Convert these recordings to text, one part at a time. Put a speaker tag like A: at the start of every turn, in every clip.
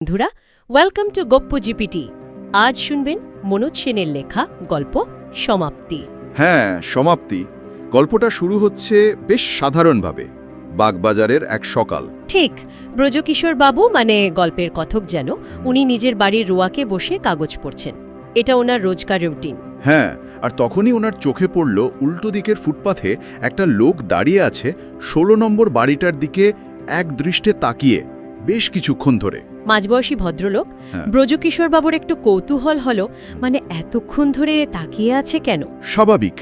A: বন্ধুরা welcome to গপ্প GPT আজ শুনবেন মনোজ সেনের লেখা গল্প সমাপ্তি।
B: হ্যাঁ সমাপ্তি। গল্পটা শুরু হচ্ছে বেশ সাধারণভাবে বাগবাজারের এক সকাল।
A: ঠিক ব্রজকিশোর বাবু মানে গল্পের কথক যেন উনি নিজের বাড়ির রোয়াকে বসে কাগজ পড়ছেন। এটা ওনার রোজকার রুটিন।
B: হ্যাঁ আর তখনই ওনার চোখে পড়ল উল্টো দিকের ফুটপাথে একটা লোক দাঁড়িয়ে আছে ষোলো নম্বর বাড়িটার দিকে এক দৃষ্টে তাকিয়ে বেশ কিছুক্ষণ ধরে।
A: মাঝবয়সী ভদ্রলোক
B: হ্যাঁ।
A: ব্রজকিশোর বাবুর একটু কৌতূহল হলো মানে এতক্ষণ ধরে তাকিয়ে আছে কেন?
B: স্বাভাবিক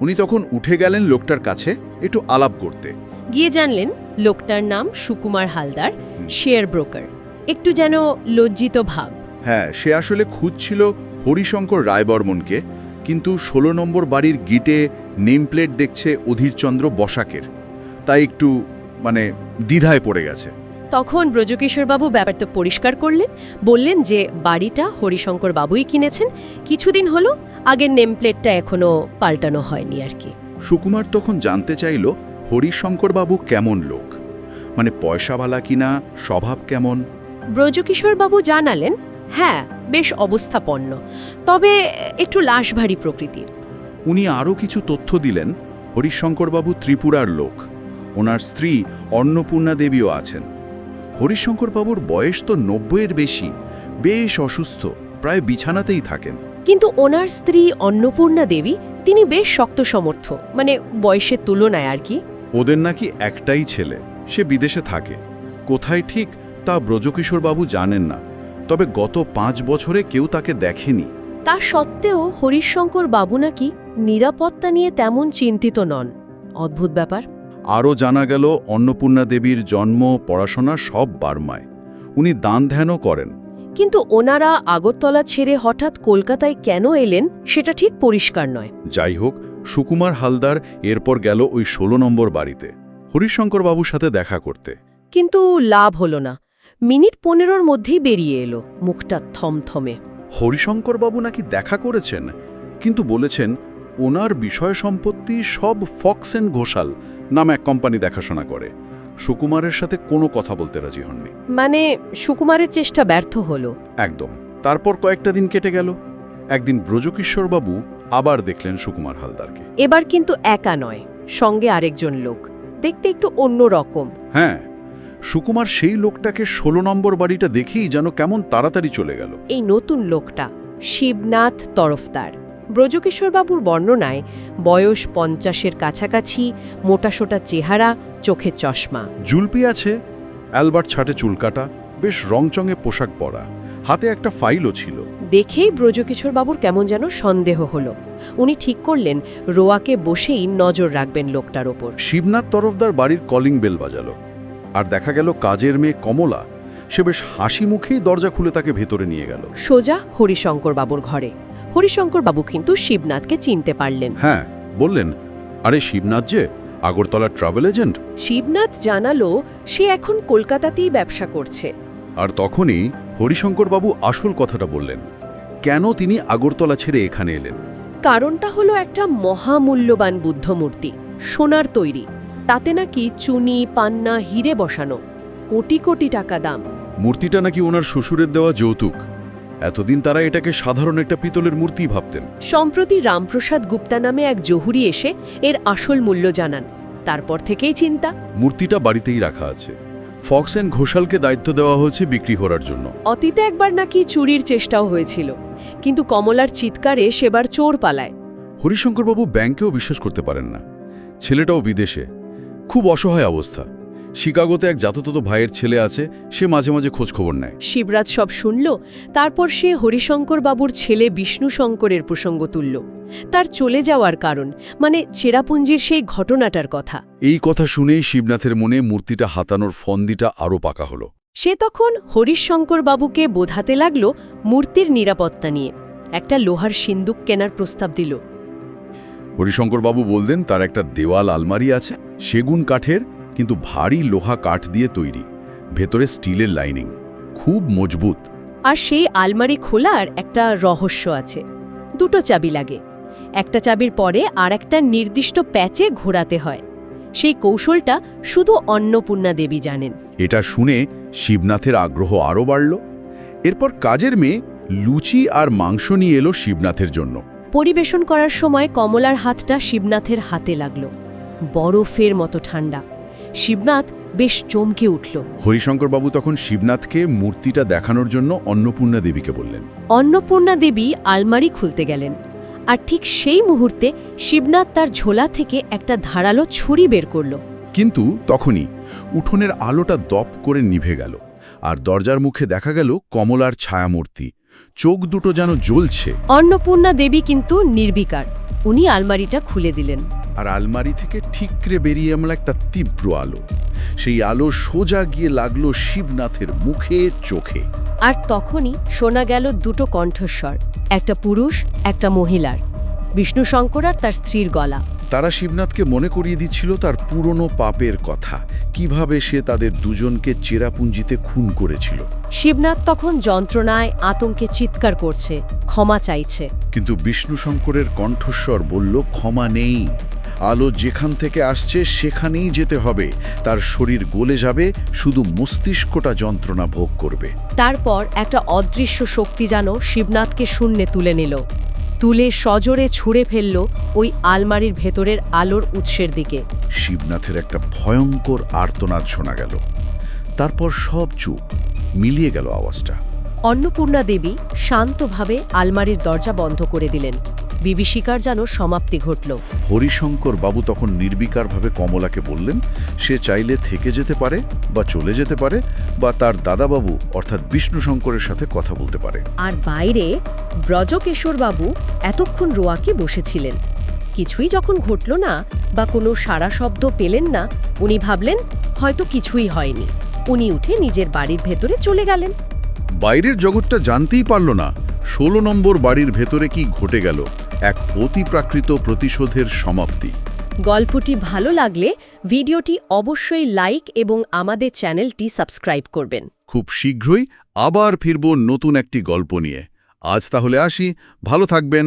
B: উনি তখন উঠে গেলেন লোকটার কাছে একটু আলাপ করতে।
A: গিয়ে জানলেন লোকটার নাম সুকুমার হালদার শেয়ার ব্রোকার। একটু যেন লজ্জিত ভাব।
B: হ্যাঁ সে আসলে খুঁজছিল হরিশঙ্কর রায়বর্মনকে কিন্তু ষোলো নম্বর বাড়ির গিটে নেমপ্লেট দেখছে অধীরচন্দ্র বসাকের। তাই একটু মানে দ্বিধায় পড়ে গেছে।
A: তখন ব্রজকিশোরবাবু ব্যাপারটা পরিষ্কার করলেন বললেন যে বাড়িটা হরিশঙ্কর বাবুই কিনেছেন কিছুদিন হলো আগের নেমপ্লেটটা এখনও পাল্টানো হয়নি আর কি।
B: সুকুমার তখন জানতে চাইল হরিশঙ্করবাবু কেমন লোক? মানে পয়সাওয়ালা কিনা স্বভাব কেমন?
A: ব্রজকিশোরবাবু জানালেন হ্যাঁ বেশ অবস্থাপন্ন। তবে একটু লাশভারী প্রকৃতির।
B: উনি আরও কিছু তথ্য দিলেন হরিশঙ্করবাবু ত্রিপুরার লোক। ওনার স্ত্রী অন্নপূর্ণা দেবীও আছেন। হরিশঙ্করবাবুর বয়স তো নব্বইয়ের বেশি বেশ অসুস্থ প্রায় বিছানাতেই থাকেন।
A: কিন্তু ওনার স্ত্রী অন্নপূর্ণা দেবী তিনি বেশ শক্ত সমর্থ মানে বয়সের তুলনায় আর কি।
B: ওদের নাকি একটাই ছেলে সে বিদেশে থাকে। কোথায় ঠিক তা ব্রজকিশোরবাবু জানেন না। তবে গত পাঁচ বছরে কেউ তাকে দেখেনি।
A: তা সত্ত্বেও হরিশঙ্কর বাবু নাকি নিরাপত্তা নিয়ে তেমন চিন্তিত নন। অদ্ভুত ব্যাপার।
B: আরও জানা গেল অন্নপূর্ণা দেবীর জন্ম পড়াশোনা সব বার্মায়। উনি দান ধ্যানও করেন।
A: কিন্তু ওনারা আগরতলা ছেড়ে হঠাৎ কলকাতায় কেন এলেন সেটা ঠিক পরিষ্কার নয়।
B: যাই হোক সুকুমার হালদার এরপর গেল ওই ষোলো নম্বর বাড়িতে। হরিশঙ্কর বাবুর সাথে দেখা করতে।
A: কিন্তু লাভ হলো না। মিনিট পনেরোর মধ্যেই বেরিয়ে এলো মুখটা থমথমে।
B: হরিশঙ্করবাবু নাকি দেখা করেছেন কিন্তু বলেছেন ওনার বিষয় সম্পত্তি সব ফক্স অ্যান্ড ঘোষাল নাম এক কোম্পানি দেখাশোনা করে। সুকুমারের সাথে কোনো কথা বলতে রাজি হননি।
A: মানে সুকুমারের চেষ্টা ব্যর্থ হলো।
B: একদম। তারপর কয়েকটা দিন কেটে গেল। একদিন ব্রজকিশোরবাবু আবার দেখলেন সুকুমার হালদারকে।
A: এবার কিন্তু একা নয় সঙ্গে আরেকজন লোক। দেখতে একটু অন্য রকম
B: হ্যাঁ সুকুমার সেই লোকটাকে ষোলো নম্বর বাড়িটা দেখেই যেন কেমন তাড়াতাড়ি চলে গেল।
A: এই নতুন লোকটা শিবনাথ তরফদার। ব্রজকিশোরবাবুর বর্ণনায় বয়স পঞ্চাশের কাছাকাছি মোটাসোটা চেহারা চোখে চশমা।
B: জুলপি আছে অ্যালবার্ট ছাটে চুলকাটা বেশ রংচঙে পোশাক পরা হাতে একটা ফাইলও ছিল।
A: দেখেই ব্রজকিশোরবাবুর কেমন যেন সন্দেহ হলো। উনি ঠিক করলেন রোয়াকে বসেই নজর রাখবেন লোকটার ওপর।
B: শিবনাথ তরফদার বাড়ির কলিং বেল বাজালো। আর দেখা গেল কাজের মেয়ে কমলা। সে বেশ হাসি মুখেই দরজা খুলে তাকে ভেতরে নিয়ে গেল।
A: সোজা হরিশঙ্কর বাবুর ঘরে। হরিশঙ্কর বাবু কিন্তু শিবনাথকে চিনতে পারলেন।
B: হ্যাঁ বললেন আরে শিবনাথ যে আগরতলার ট্রাভেল এজেন্ট?
A: শিবনাথ জানালো সে এখন কলকাতাতেই ব্যবসা করছে।
B: আর তখনই হরিশঙ্করবাবু আসল কথাটা বললেন কেন তিনি আগরতলা ছেড়ে এখানে এলেন?
A: কারণটা হলো একটা মহামূল্যবান বুদ্ধমূর্তি সোনার তৈরি। তাতে নাকি চুনি পান্না হিরে বসানো কোটি কোটি টাকা দাম।
B: মূর্তিটা নাকি ওনার শ্বশুরের দেওয়া যৌতুক। এতদিন তারা এটাকে সাধারণ একটা পিতলের মূর্তি ভাবতেন।
A: সম্প্রতি রামপ্রসাদ গুপ্তা নামে এক জহুরি এসে এর আসল মূল্য জানান। তারপর থেকেই চিন্তা।
B: মূর্তিটা বাড়িতেই রাখা আছে। ফক্স অ্যান্ড ঘোষালকে দায়িত্ব দেওয়া হয়েছে বিক্রি করার জন্য।
A: অতীতে একবার নাকি চুরির চেষ্টাও হয়েছিল। কিন্তু কমলার চিৎকারে সেবার চোর পালায়।
B: হরিশঙ্করবাবু ব্যাংকেও বিশ্বাস করতে পারেন না। ছেলেটাও বিদেশে। খুব অসহায় অবস্থা। শিকাগোতে এক জাততত ভাইয়ের ছেলে আছে সে মাঝে মাঝে খোঁজ খবর নেয়।
A: শিবরাজ সব শুনল তারপর সে হরিশঙ্কর বাবুর ছেলে বিষ্ণু শঙ্করের প্রসঙ্গ তুলল। তার চলে যাওয়ার কারণ মানে চেরাপুঞ্জির সেই ঘটনাটার কথা।
B: এই কথা শুনেই শিবনাথের মনে মূর্তিটা হাতানোর ফন্দিটা আরও পাকা হলো।
A: সে তখন হরিশঙ্কর বাবুকে বোঝাতে লাগল মূর্তির নিরাপত্তা নিয়ে। একটা লোহার সিন্দুক কেনার প্রস্তাব দিল।
B: হরিশঙ্করবাবু বললেন তার একটা দেওয়াল আলমারি আছে সেগুন কাঠের কিন্তু ভারী লোহা কাঠ দিয়ে তৈরি। ভেতরে স্টিলের লাইনিং। খুব মজবুত।
A: আর সেই আলমারি খোলার একটা রহস্য আছে। দুটো চাবি লাগে। একটা চাবির পরে আর একটা নির্দিষ্ট প্যাচে ঘোরাতে হয়। সেই কৌশলটা শুধু অন্নপূর্ণা দেবী জানেন।
B: এটা শুনে শিবনাথের আগ্রহ আরও বাড়ল। এরপর কাজের মেয়ে লুচি আর মাংস নিয়ে এলো শিবনাথের জন্য।
A: পরিবেশন করার সময় কমলার হাতটা শিবনাথের হাতে লাগল। বরফের মতো ঠান্ডা। শিবনাথ বেশ চমকে উঠল।
B: হরিশঙ্করবাবু তখন শিবনাথকে মূর্তিটা দেখানোর জন্য অন্নপূর্ণা দেবীকে বললেন।
A: অন্নপূর্ণা দেবী আলমারি খুলতে গেলেন আর ঠিক সেই মুহূর্তে শিবনাথ তার ঝোলা থেকে একটা ধারালো ছুরি বের করল।
B: কিন্তু তখনই উঠোনের আলোটা দপ করে নিভে গেল আর দরজার মুখে দেখা গেল কমলার ছায়ামূর্তি। চোখ দুটো যেন জ্বলছে।
A: অন্নপূর্ণা দেবী কিন্তু নির্বিকার। উনি আলমারিটা খুলে দিলেন।
B: আর আলমারি থেকে ঠিকরে বেরিয়ে এমন একটা তীব্র আলো। সেই আলো সোজা গিয়ে লাগল শিবনাথের মুখে চোখে।
A: আর তখনই শোনা গেল দুটো কণ্ঠস্বর একটা পুরুষ একটা মহিলার। বিষ্ণু শঙ্কর আর তার স্ত্রীর গলা।
B: তারা শিবনাথকে মনে করিয়ে দিচ্ছিল তার পুরনো পাপের কথা। কীভাবে সে তাদের দুজনকে চেরাপুঞ্জিতে খুন করেছিল।
A: শিবনাথ তখন যন্ত্রণায় আতঙ্কে চিৎকার করছে ক্ষমা চাইছে।
B: কিন্তু বিষ্ণু শঙ্করের কণ্ঠস্বর বলল ক্ষমা নেই। আলো যেখান থেকে আসছে সেখানেই যেতে হবে। তার শরীর গলে যাবে শুধু মস্তিষ্কটা যন্ত্রণা ভোগ করবে।
A: তারপর একটা অদৃশ্য শক্তি যেন শিবনাথকে শূন্যে তুলে নিল। তুলে সজোরে ছুঁড়ে ফেলল ওই আলমারির ভেতরের আলোর উৎসের দিকে।
B: শিবনাথের একটা ভয়ঙ্কর আর্তনাদ শোনা গেল। তারপর সব চুপ মিলিয়ে গেল আওয়াজটা।
A: অন্নপূর্ণা দেবী শান্তভাবে আলমারির দরজা বন্ধ করে দিলেন। বিভীষিকার যেন সমাপ্তি ঘটল।
B: হরিশঙ্কর বাবু তখন নির্বিকারভাবে কমলাকে বললেন সে চাইলে থেকে যেতে পারে বা চলে যেতে পারে বা তার দাদাবাবু অর্থাৎ বিষ্ণু শঙ্করের সাথে কথা বলতে পারে।
A: আর বাইরে ব্রজকেশরবাবু এতক্ষণ রোয়াকে বসেছিলেন। কিছুই যখন ঘটল না বা কোনো সারা শব্দ পেলেন না উনি ভাবলেন হয়তো কিছুই হয়নি। উনি উঠে নিজের বাড়ির ভেতরে চলে গেলেন।
B: বাইরের জগৎটা জানতেই পারল না ষোলো নম্বর বাড়ির ভেতরে কি ঘটে গেল। এক অতিপ্রাকৃত প্রতিশোধের সমাপ্তি।
A: গল্পটি ভালো লাগলে ভিডিওটি অবশ্যই লাইক এবং আমাদের চ্যানেলটি সাবস্ক্রাইব করবেন।
B: খুব শীঘ্রই আবার ফিরব নতুন একটি গল্প নিয়ে। আজ তাহলে আসি ভালো থাকবেন।